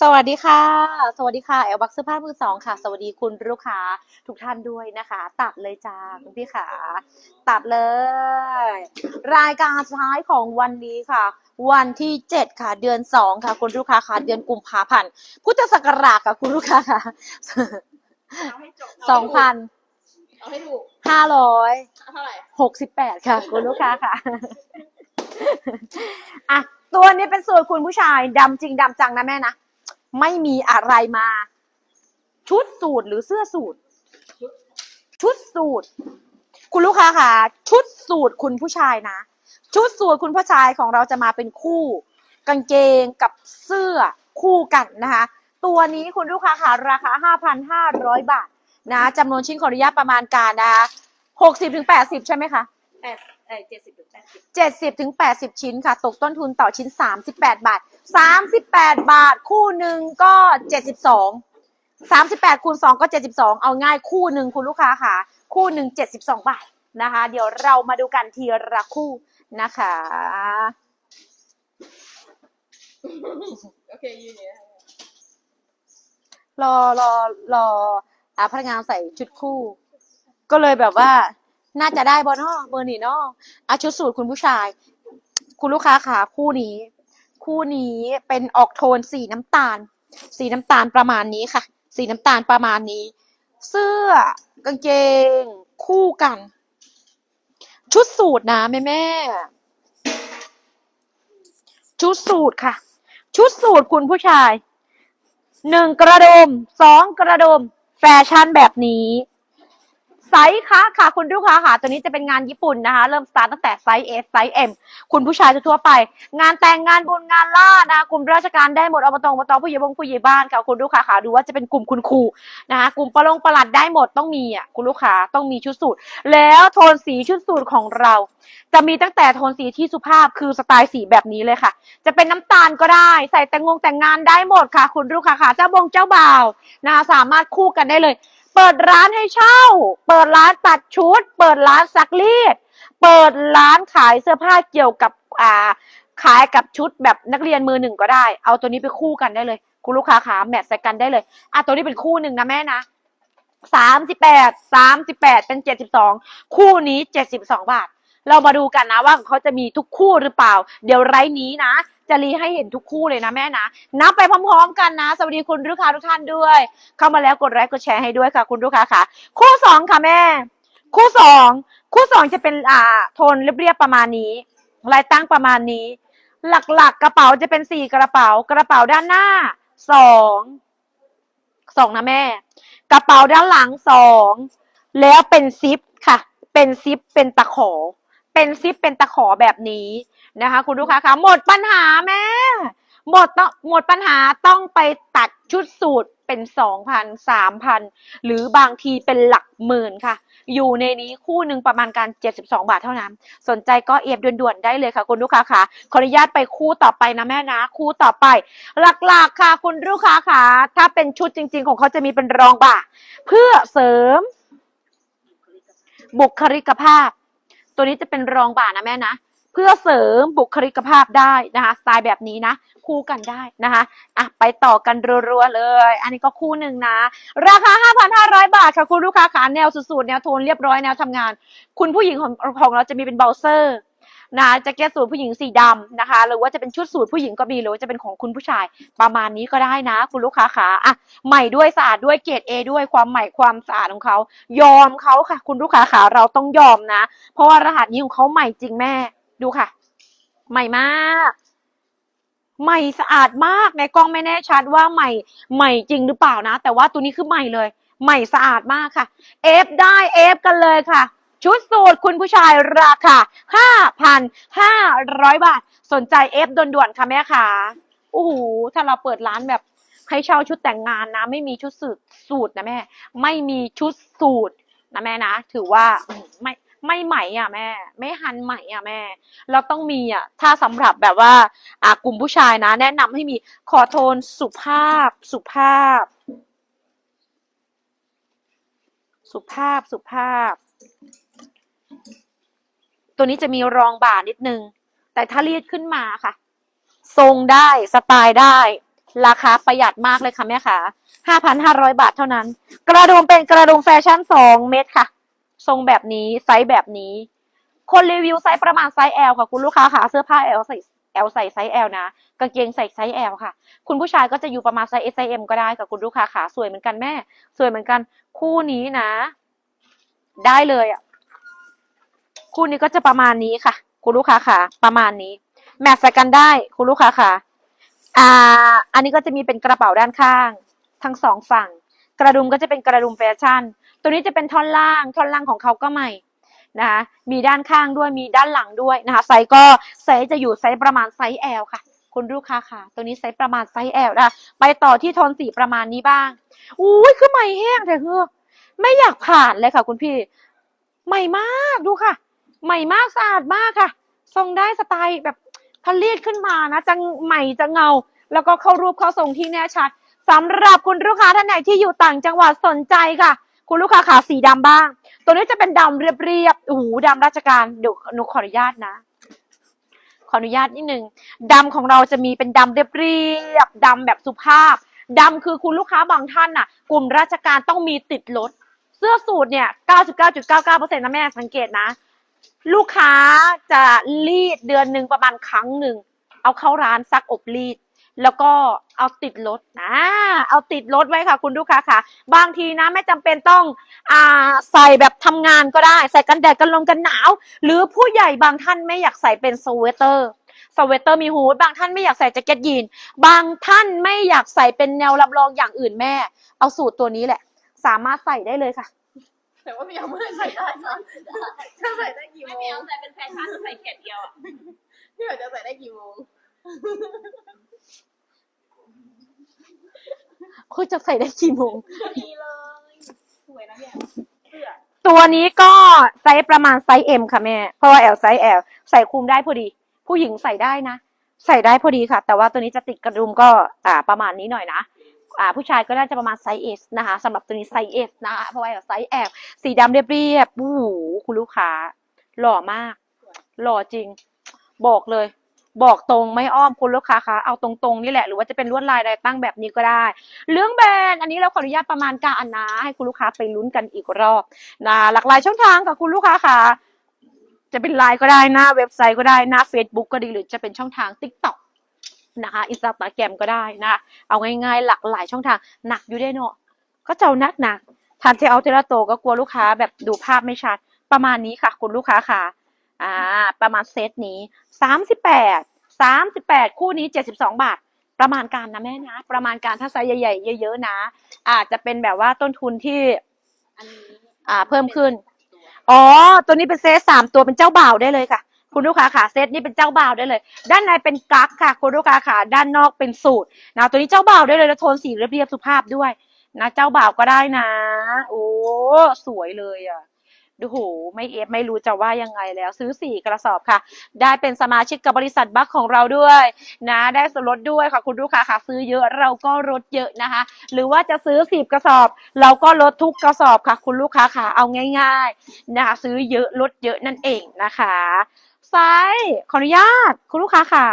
สวัสดีค่ะ สวัสดีค่ะแอลบักเสื้อผ้ามือสองค่ะ สวัสดีคุณลูกค้าทุกท่านด้วยนะคะ ตัดเลยจ้าคุณพี่ขาตัดเลย รายการสุดท้ายของวันนี้ค่ะ วันที่ 7 ค่ะ เดือน 2 ค่ะ คุณลูกค้าค่ะเดือนกุมภาพันธ์พุทธศักราชค่ะคุณลูกค้าค่ะเอาให้จบสองพันเอาให้ถูกห้าร้อยเอาเท่าไหร่หกสิบแปดค่ะ คุณลูกค้าค่ะอะตัวนี้เป็นสูตรคุณผู้ชายดำจริงดำจังนะแม่นะ ไม่มีอะไรมา ชุดสูตรหรือเสื้อสูตร ชุดสูตร คุณลูกค้าค่ะ ชุดสูตรคุณผู้ชายนะ ชุดสูตรคุณผู้ชายของเราจะมาเป็นคู่ กางเกงกับเสื้อคู่กันนะคะ ตัวนี้คุณลูกค้าค่ะ ราคา 5,500 บาทนะจำนวนชิ้นขออนุญาตประมาณการนะคะ60ถึง80 ใช่ไหมคะ แปด เอ้ยเจ็ดสิบหรือแปดสิบ70ถึง80 ชิ้นค่ะ ตกต้นทุนต่อชิ้น 38 บาท 38 บาท คู่หนึ่งก็ 72 38คูณ2ก็ 72 เอาง่ายคู่หนึ่งคุณลูกค้าค่ะ คู่หนึ่ง72 บาทนะคะ เดี๋ยวเรามาดูกันทีละคู่นะคะ โอเคยืนอย่างนี้ยรอรอรออ่าพนักงานใส่ชุดคู่ ก็เลยแบบว่า น่าจะได้บอนอเบอร์นี่นาะอะชุดสูตรคุณผู้ชาย คุณลูกค้าค่ะคู่นี้ คู่นี้เป็นออกโทนสีน้ำตาล สีน้ำตาลประมาณนี้ค่ะ สีน้ำตาลประมาณนี้ เสื้อกางเกง คู่กัน ชุดสูตรนะแม่แม่ชุดสูตรค่ะ ชุดสูตรคุณผู้ชายหนึ่งกระดมสองกระดม แฟชั่นแบบนี้ ไซส์ค่ะค่ะคุณลูกค้าค่ะ ตัวนี้จะเป็นงานญี่ปุ่นนะคะ เริ่มสตาร์ทตั้งแต่ไซส์ S ไซส์ M คุณผู้ชายทั่วไป งานแต่งงานบุญงานล่านะคะกลุ่มราชการได้หมดอบตอบตผู้ใหญ่บงผู้ใหญ่บ้านค่ะคุณลูกค้าค่ะดูว่าจะเป็นกลุ่มคุณครูนะคะกลุ่มประลงประหลัดได้หมดต้องมีอะคุณลูกค้าต้องมีชุดสูทแล้วโทนสีชุดสูทของเรา จะมีตั้งแต่โทนสีที่สุภาพคือสไตล์สีแบบนี้เลยค่ะ จะเป็นน้ำตาลก็ได้ ใส่แต่งงงแต่งงานได้หมดค่ะ คุณลูกค้าค่ะเจ้าบงเจ้าบ่าวนะคะสามารถคู่กันได้เลย เปิดร้านให้เช่า เปิดร้านตัดชุด เปิดร้านซักรีด เปิดร้านขายเสื้อผ้าเกี่ยวกับอ่าขายกับชุดแบบนักเรียนมือหนึ่งก็ได้ เอาตัวนี้ไปคู่กันได้เลย คุณลูกค้าขาแมทใส่กันได้เลย อะตัวนี้เป็นคู่หนึ่งนะแม่นะสามสิบแปดสามสิบแปดเป็นเจ็ดสิบสองคู่นี้เจ็ดสิบสองบาท เรามาดูกันนะว่าเขาจะมีทุกคู่หรือเปล่า เดี๋ยวไร้นี้นะ จะรีให้เห็นทุกคู่เลยนะแม่นะ นับไปพร้อมๆกันนะ สวัสดีคุณลูกค้าทุกท่านด้วย เข้ามาแล้วกดไลค์กดแชร์ให้ด้วยค่ะ คุณลูกค้าค่ะ คู่สองค่ะแม่ คู่สองคู่สองจะเป็นอ่าโทนเรียบๆประมาณนี้ลายตั้งประมาณนี้ หลักๆ กระเป๋าจะเป็นสี่กระเป๋ากระเป๋าด้านหน้าสองสองนะแม่ กระเป๋าด้านหลังสองแล้วเป็นซิปค่ะ เป็นซิปเป็นตะขอ เป็นซิปเป็นตะขอแบบนี้นะคะ คุณลูกค้าคะหมดปัญหาแม่หมดต้องหมดปัญหาต้องไปตัดชุดสูตรเป็นสองพันสามพันหรือบางทีเป็นหลักหมื่นค่ะ อยู่ในนี้คู่หนึ่งประมาณการ72 บาทเท่านั้น สนใจก็เอฟด่วนๆได้เลยค่ะ คุณลูกค้าค่ะขออนุญาตไปคู่ต่อไปนะแม่นะ คู่ต่อไป หลักๆค่ะ คุณลูกค้าค่ะ ถ้าเป็นชุดจริง ๆ ของเขาจะมีเป็นรองบ่าเพื่อเสริม บุคลิกภาพ ตัวนี้จะเป็นรองบ่านะแม่นะ เพื่อเสริมบุคลิกภาพได้นะคะ สไตล์แบบนี้นะ คู่กันได้นะคะอะไปต่อกันรัวๆเลย อันนี้ก็คู่หนึ่งนะ ราคา 5,500 บาทค่ะคุณลูกค้าขาแนวสูตรๆแนวโทนเรียบร้อยแนวทำงาน คุณผู้หญิงของของเราจะมีเป็นเบลเซอร์ นะแจ็คเก็ตสูทผู้หญิงสีดำนะคะ หรือว่าจะเป็นชุดสูทผู้หญิงก็มีหรือว่าจะเป็นของคุณผู้ชาย ประมาณนี้ก็ได้นะ คุณลูกค้าขาอะใหม่ด้วยสะอาดด้วยเกรด A ด้วยความใหม่ความสะอาดของเขายอมเขาค่ะ คุณลูกค้าขาเราต้องยอมนะ เพราะว่ารหัสนี้ของเขาใหม่จริงแม่ดูค่ะ ใหม่มากใหม่สะอาดมากในกล้องไม่แน่ชัดว่าใหม่ใหม่จริงหรือเปล่านะ แต่ว่าตัวนี้คือใหม่เลย ใหม่สะอาดมากค่ะเอฟได้เอฟกันเลยค่ะ ชุดสูทคุณผู้ชายราคา 5,500 บาท สนใจเอฟด่วนๆ ค่ะแม่ค่ะโอ้โหถ้าเราเปิดร้านแบบให้เช่าชุดแต่งงานนะ ไม่มีชุดสูทสูตรนะแม่ ไม่มีชุดสูตรนะแม่นะ ถือว่าไม่ไม่ใหม่อะแม่ ไม่ฮันใหม่อะแม่ เราต้องมีอะ ถ้าสำหรับแบบว่า อ่ากลุ่มผู้ชายนะ แนะนำให้มีขอโทนสุภาพ สุภาพ สุภาพสุภาพ ตัวนี้จะมีรองบ่านิดนึง แต่ถ้าเรียดขึ้นมาค่ะ ทรงได้สไตล์ได้ ราคาประหยัดมากเลยค่ะแม่ค่ะห้าพันห้าร้อยบาทเท่านั้น กระดุมเป็นกระดุมแฟชั่นสองเม็ดค่ะ ทรงแบบนี้ไซส์แบบนี้ คนรีวิวไซส์ประมาณไซส์ L ค่ะคุณลูกค้าค่ะ เสื้อผ้า L ใส่ L ใส่ไซส์ L นะ กางเกงใส่ไซส์ L ค่ะ คุณผู้ชายก็จะอยู่ประมาณไซส์ S ไซส์ M ก็ได้ค่ะคุณลูกค้าค่ะ สวยเหมือนกันแม่ สวยเหมือนกันคู่นี้นะ ได้เลยอะ คู่นี้ก็จะประมาณนี้ค่ะ คุณลูกค้าค่ะ ประมาณนี้ แมทใส่กันได้คุณลูกค้าค่ะ อ่า อันนี้ก็จะมีเป็นกระเป๋าด้านข้าง ทั้งสองฝั่ง กระดุมก็จะเป็นกระดุมแฟชั่น ตัวนี้จะเป็นท่อนล่าง ท่อนล่างของเขาก็ใหม่นะคะมีด้านข้างด้วยมีด้านหลังด้วยนะคะ ไซส์ก็ไซส์จะอยู่ไซส์ประมาณไซส์ L ค่ะ คุณลูกค้าค่ะ ตัวนี้ไซส์ประมาณไซส์ L นะไปต่อที่โทนสีประมาณนี้บ้างอุ้ยคือใหม่แห้งแต่คือไม่อยากผ่านเลยค่ะ คุณพี่ ใหม่มากดูค่ะ ใหม่มากสะอาดมากค่ะ ทรงได้สไตล์แบบทะลีดขึ้นมานะจะใหม่จะเงา แล้วก็เข้ารูปเข้าทรงที่แน่ชัดสำหรับคุณลูกค้าท่านไหนที่อยู่ต่างจังหวัดสนใจค่ะ คุณลูกค้าขาสีดำบ้าง ตัวนี้จะเป็นดำเรียบๆโอ้โหดำราชการเดี๋ยวหนูขออนุญาตนะ ขออนุญาตนิดนึงดำของเราจะมีเป็นดำเรียบๆดำแบบสุภาพดำคือคุณลูกค้าบางท่านน่ะ กลุ่มราชการต้องมีติดรถเสื้อสูทเนี่ย 99.99%นะแม่สังเกตนะ ลูกค้าจะรีดเดือนหนึ่งประมาณครั้งหนึ่ง เอาเข้าร้านซักอบรีด แล้วก็เอาติดรถนะเอาติดรถไว้ค่ะ คุณลูกค้าค่ะ บางทีนะไม่จำเป็นต้องอ่าใส่แบบทำงานก็ได้ ใส่กันแดดกันลมกันหนาว หรือผู้ใหญ่บางท่านไม่อยากใส่เป็นสเวตเตอร์สเวตเตอร์มีฮูดบางท่านไม่อยากใส่แจ็คเก็ตยีน บางท่านไม่อยากใส่เป็นแนวรับรองอย่างอื่นแม่ เอาสูตรตัวนี้แหละ สามารถใส่ได้เลยค่ะ แต่ว่าพี่เอาไม่ใส่ได้ค่ะจะใส่ได้กี่โมไม่งมีเอาใส่เป็นแฟชั่นใส่แขนเดียวอะพี่เอาจะใส่ได้กี่โมงคุณจะใส่ได้กี่โมง ดีเลย สวยนะเนี่ยเสื้อตัวนี้ก็ไซส์ประมาณไซส์ M ค่ะแม่ เพราะว่า L ไซส์ L ใส่คลุมได้พอดี ผู้หญิงใส่ได้นะ ใส่ได้พอดีค่ะ แต่ว่าตัวนี้จะติดกระดุมก็อ่าประมาณนี้หน่อยนะ อ่าผู้ชายก็น่าจะประมาณไซส์ S นะคะสำหรับตัวนี้ไซส์ S นะคะเพราะว่าไซส์ L สีดำเรียบๆโอ้โหคุณลูกค้า หล่อมาก หล่อจริง บอกเลย บอกตรงไม่อ้อมคุณลูกค้าคะเอาตรงๆนี่แหละหรือว่าจะเป็นลวดลายใดตั้งแบบนี้ก็ได้ เรื่องแบรนด์อันนี้เราขออนุญาตประมาณการนะให้คุณลูกค้าไปลุ้นกันอีกรอบนะหลากหลายช่องทางค่ะคุณลูกค้าค่ะจะเป็นไลน์ก็ได้หน้าเว็บไซต์ก็ได้หน้า Facebook ก็ดีหรือจะเป็นช่องทาง TikTok นะคะอินสตาแกรมก็ได้นะเอาง่ายๆหลากหลายช่องทางหนักอยู่ได้เนาะก็เจ้านักหนักทานเทเอาเทละโตก็กลัวลูกค้าแบบดูภาพไม่ชัด ประมาณนี้ค่ะ คุณลูกค้าค่ะอ่าประมาณเซตนี้สามสิบแปดสามสิบแปดคู่นี้เจ็ดสิบสองบาท ประมาณการนะแม่นะ ประมาณการถ้าไซส์ใหญ่ๆเยอะๆนะ อาจจะเป็นแบบว่าต้นทุนที่อันนี้อ่าเพิ่มขึ้น อ๋อ ตัวนี้เป็นเซตสามตัวเป็นเจ้าบ่าวได้เลยค่ะ คุณลูกค้าขาเซตนี้เป็นเจ้าบ่าวได้เลย ด้านในเป็นกั๊กค่ะ คุณลูกค้าขาด้านนอกเป็นสูตรนะตัวนี้เจ้าบ่าวได้เลยแล้วโทนสีเรียบๆสุภาพด้วยนะเจ้าบ่าวก็ได้นะ โอ้สวยเลยอะดูโหไม่เอฟไม่รู้จะว่ายังไงแล้ว ซื้อสี่กระสอบค่ะ ได้เป็นสมาชิกกับบริษัทบัคของเราด้วย นะ ได้ส่วนลดด้วยค่ะ คุณลูกค้าค่ะซื้อเยอะเราก็ลดเยอะนะคะ หรือว่าจะซื้อสิบกระสอบ เราก็ลดทุกกระสอบค่ะ คุณลูกค้าค่ะเอาง่าย ๆ นะคะซื้อเยอะลดเยอะนั่นเองนะคะ ไซส์ ขออนุญาต คุณลูกค้าค่ะ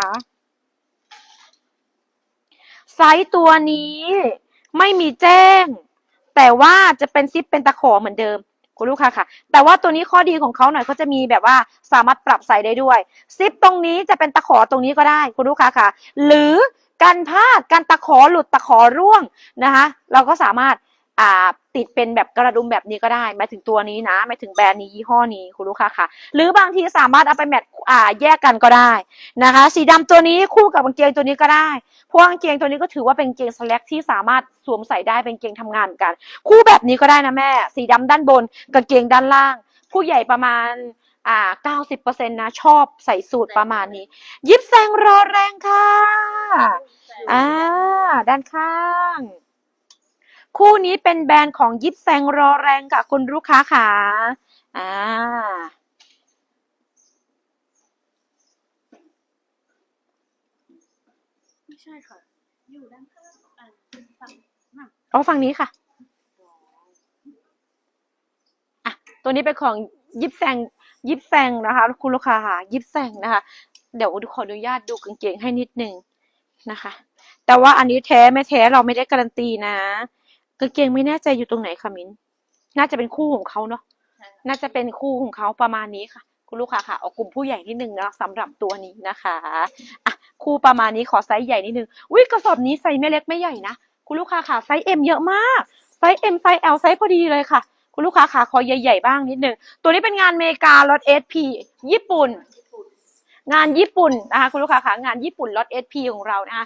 ไซส์ตัวนี้ไม่มีแจ้ง แต่ว่าจะเป็นซิปเป็นตะขอเหมือนเดิม คุณลูกค้าค่ะ แต่ว่าตัวนี้ข้อดีของเขาหน่อยเขาจะมีแบบว่าสามารถปรับใส่ได้ด้วย ซิปตรงนี้จะเป็นตะขอตรงนี้ก็ได้ คุณลูกค้าค่ะ หรือการพลาดการตะขอหลุดตะขอร่วงนะคะ เราก็สามารถ อ่าติดเป็นแบบกระดุมแบบนี้ก็ได้หมายถึงตัวนี้นะหมายถึงแบรนด์นี้ยี่ห้อนี้คุณลูกค้าค่ะ หรือบางทีสามารถเอาไปแมทอ่าแยกกันก็ได้นะคะ สีดำตัวนี้คู่กับกางเกงตัวนี้ก็ได้เพราะว่ากางเกงตัวนี้ก็ถือว่าเป็นกางเกงสแลกที่สามารถสวมใส่ได้เป็นกางเกงทำงานเหมือนกัน คู่แบบนี้ก็ได้นะแม่ สีดำด้านบนกางเกงด้านล่าง ผู้ใหญ่ประมาณอ่าเก้าสิบเปอร์เซ็นต์นะชอบใส่สูตรประมาณนี้ ยิบแซงรอแรงค่ะอ่าด้านข้าง คู่นี้เป็นแบรนด์ของยิปแซงรอแรงค่ะคุณลูกค้าค่ะอ่าไม่ใช่ค่ะ อยู่ด้านข้างอะฝั่งอ๋อฝั่งนี้ค่ะอะตัวนี้เป็นของยิปแซงยิปแซงนะคะ คุณลูกค้าค่ะยิปแซงนะคะ เดี๋ยวขออนุญาตดูกางเกงให้นิดนึงนะคะ แต่ว่าอันนี้แท้ไม่แท้เราไม่ได้การันตีนะกางเกงไม่แน่ใจอยู่ตรงไหนคะมิ้น น่าจะเป็นคู่ของเขาเนาะ น่าจะเป็นคู่ของเขาประมาณนี้ค่ะ คุณลูกค้าค่ะเอากลุ่มผู้ใหญ่นิดนึงนะสำหรับตัวนี้นะคะอะคู่ประมาณนี้ขอไซส์ใหญ่นิดนึง อุ้ยกระสอบนี้ไซส์ไม่เล็กไม่ใหญ่นะ คุณลูกค้าค่ะไซส์ M เยอะมาก ไซส์ M ไซส์ L ไซส์พอดีเลยค่ะ คุณลูกค้าค่ะขอใหญ่ๆบ้างนิดนึง ตัวนี้เป็นงานเมกาลอต SP ญี่ปุ่น งานญี่ปุ่นนะคะคุณลูกค้าค่ะงานญี่ปุ่นลอต SP ของเรานะคะ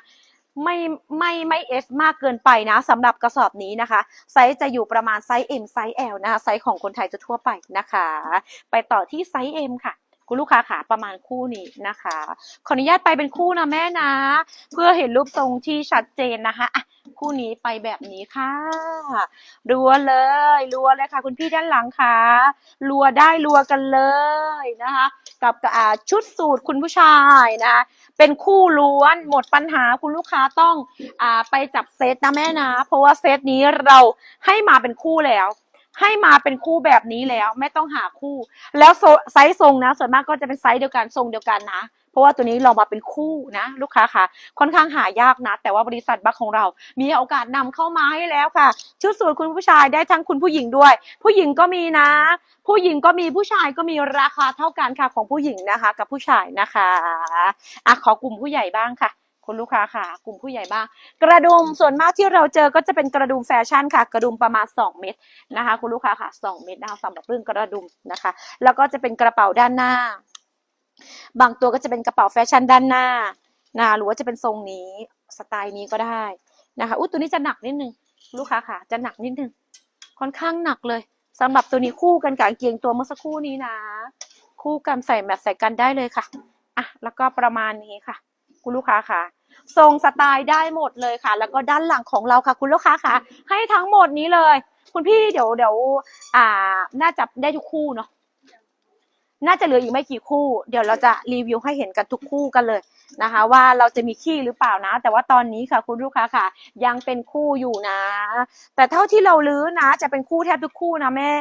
ไม่ไม่ไม่เอสมากเกินไปนะสำหรับกระสอบนี้นะคะ ไซส์จะอยู่ประมาณไซส์ M ไซส์ L นะคะไซส์ของคนไทยจะทั่วไปนะคะ ไปต่อที่ไซส์ M ค่ะ คุณลูกค้าขาประมาณคู่นี้นะคะ ขออนุญาตไปเป็นคู่นะแม่นะ เพื่อเห็นรูปทรงที่ชัดเจนนะคะอะคู่นี้ไปแบบนี้ค่ะรัวเลยรัวเลยค่ะ คุณพี่ด้านหลังค่ะรัวได้รัวกันเลยนะคะ กับอ่าชุดสูตรคุณผู้ชายนะ เป็นคู่ล้วนหมดปัญหาคุณลูกค้าต้องอไปจับเซตนะแม่นะ เพราะว่าเซตนี้เราให้มาเป็นคู่แล้ว ให้มาเป็นคู่แบบนี้แล้วไม่ต้องหาคู่ แล้วไซส์ทรงนะ ส่วนมากก็จะเป็นไซส์เดียวกันทรงเดียวกันนะ เพราะว่าตัวนี้เรามาเป็นคู่นะ ลูกค้าค่ะ ค่อนข้างหายากนะ แต่ว่าบริษัทบัคของเรา มีโอกาสนำเข้ามาให้แล้วค่ะ ชุดสูทคุณผู้ชายได้ทั้งคุณผู้หญิงด้วย ผู้หญิงก็มีนะ ผู้หญิงก็มีผู้ชายก็มีราคาเท่ากันค่ะของผู้หญิงนะคะ กับผู้ชายนะคะอะขอกลุ่มผู้ใหญ่บ้างค่ะ คุณลูกค้าค่ะ กลุ่มผู้ใหญ่บ้าง กระดุมส่วนมากที่เราเจอก็จะเป็นกระดุมแฟชั่นค่ะ กระดุมประมาณ 2 เม็ดนะคะ คุณลูกค้าค่ะ 2 เม็ดนะคะสำหรับเรื่องกระดุมนะคะ แล้วก็จะเป็นกระเป๋าด้านหน้า บางตัวก็จะเป็นกระเป๋าแฟชั่นด้านหน้านะหรือว่าจะเป็นทรงนี้สไตล์นี้ก็ได้นะคะอุ้ยตัวนี้จะหนักนิดนึงลูกค้าค่ะ จะหนักนิดนึงค่อนข้างหนักเลยสำหรับตัวนี้คู่กันกับกางเกงตัวเมื่อสักครู่นี้นะ คู่กันใส่แมทใส่กันได้เลยค่ะอะแล้วก็ประมาณนี้ค่ะ คุณลูกค้าค่ะ ทรงสไตล์ได้หมดเลยค่ะ แล้วก็ด้านหลังของเราค่ะ คุณลูกค้าค่ะ ให้ทั้งหมดนี้เลย คุณพี่เดี๋ยวเดี๋ยวอ่า น่าจะได้ทุกคู่เนาะน่าจะเหลืออีกไม่กี่คู่ เดี๋ยวเราจะรีวิวให้เห็นกันทุกคู่กันเลยนะคะ ว่าเราจะมีขี้หรือเปล่านะ แต่ว่าตอนนี้ค่ะ คุณลูกค้าค่ะ ยังเป็นคู่อยู่นะ แต่เท่าที่เราลื้อนะ จะเป็นคู่แทบทุกคู่นะแม่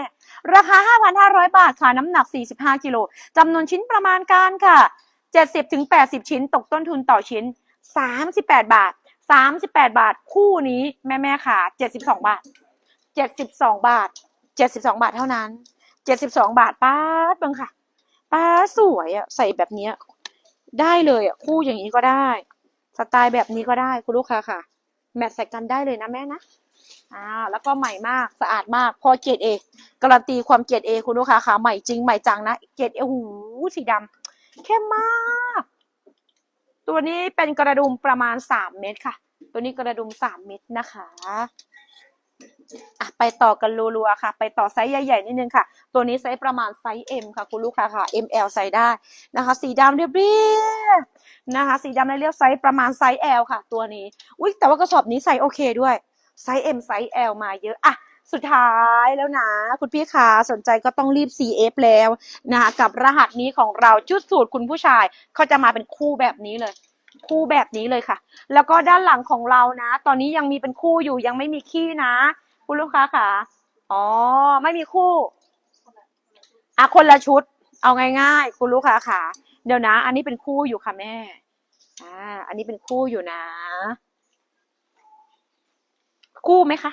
ราคา 5,500 บาทค่ะ น้ำหนัก 45กิโลจำนวนชิ้นประมาณการค่ะ 70ถึง80 ชิ้น ตกต้นทุนต่อชิ้น 38 บาท 38 บาท คู่นี้แม่แม่ๆค่ะ 72 บาท 72 บาท 72 บาทเท่านั้น 72 บาทป้าดบังค่ะ ป้าสวยอะใส่แบบเนี้ยได้เลยอะคู่อย่างนี้ก็ได้ สไตล์แบบนี้ก็ได้คุณลูกค้าค่ะ แมทใส่กันได้เลยนะแม่นะอ่าแล้วก็ใหม่มากสะอาดมากพอเกรดเอการันตีความเกรดเอคุณลูกค้าค่ะใหม่จริงใหม่จังนะเกรดเอหูสีดำเข้มมาก ตัวนี้เป็นกระดุมประมาณสามเม็ดค่ะ ตัวนี้กระดุมสามเม็ดนะคะอะไปต่อกันรัวๆค่ะ ไปต่อไซส์ใหญ่ๆนิดนึงค่ะ ตัวนี้ไซส์ประมาณไซส์ M ค่ะ คุณลูกค้าค่ะ ML ใส่ได้นะคะ สีดำเรียบๆนะคะ สีดำเรียบๆไซส์ประมาณไซส์ L ค่ะ ตัวนี้ อุ้ยแต่ว่ากระสอบนี้ไซส์โอเคด้วยไซส์ M ไซส์ L มาเยอะอะ สุดท้ายแล้วนะ คุณพี่คะสนใจก็ต้องรีบ CF แล้วนะคะกับรหัสนี้ของเราชุดสูตรคุณผู้ชายเขาจะมาเป็นคู่แบบนี้เลย คู่แบบนี้เลยค่ะ แล้วก็ด้านหลังของเรานะ ตอนนี้ยังมีเป็นคู่อยู่ยังไม่มีขี้นะ คุณลูกค้าค่ะอ๋อ ไม่มีคู่อะคนละชุด เอาง่ายๆ คุณลูกค้าค่ะ เดี๋ยวนะ อันนี้เป็นคู่อยู่ค่ะแม่อ่าอันนี้เป็นคู่อยู่นะ คู่ไหมคะ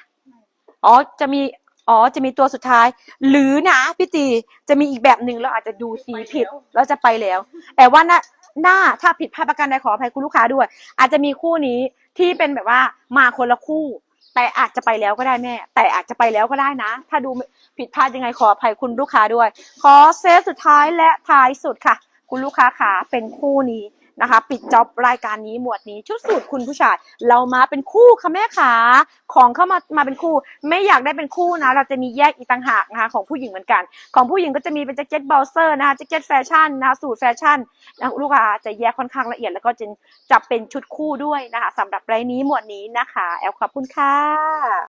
อ๋อจะมีอ๋อจะมีตัวสุดท้าย หรือนะพี่ตีจะมีอีกแบบหนึ่งเราอาจจะดูสีผิดแล้วจะไปแล้ว แต่ว่าหน้าหน้าถ้าผิดพลาดประการใดขออภัยคุณลูกค้าด้วย อาจจะมีคู่นี้ที่เป็นแบบว่ามาคนละคู่ แต่อาจจะไปแล้วก็ได้แม่ แต่อาจจะไปแล้วก็ได้นะ ถ้าดูผิดพลาดยังไงขออภัยคุณลูกค้าด้วย ขอเซตสุดท้ายและท้ายสุดค่ะ คุณลูกค้าขาเป็นคู่นี้ นะคะ ปิดจ็อบรายการนี้หมวดนี้ชุดสูตรคุณผู้ชาย เรามาเป็นคู่ค่ะแม่ขาของเข้ามามาเป็นคู่ ไม่อยากได้เป็นคู่นะ เราจะมีแยกอีกต่างหากนะคะของผู้หญิงเหมือนกัน ของผู้หญิงก็จะมีเป็นแจ็คเก็ตบอลเซอร์นะคะแจ็คเก็ตแฟชั่นนะคะสูตรแฟชั่นนะลูกค้าจะแยกค่อนข้างละเอียดแล้วก็จะจับเป็นชุดคู่ด้วยนะคะสำหรับรายนี้หมวดนี้นะคะ แอลขอบคุณค่ะ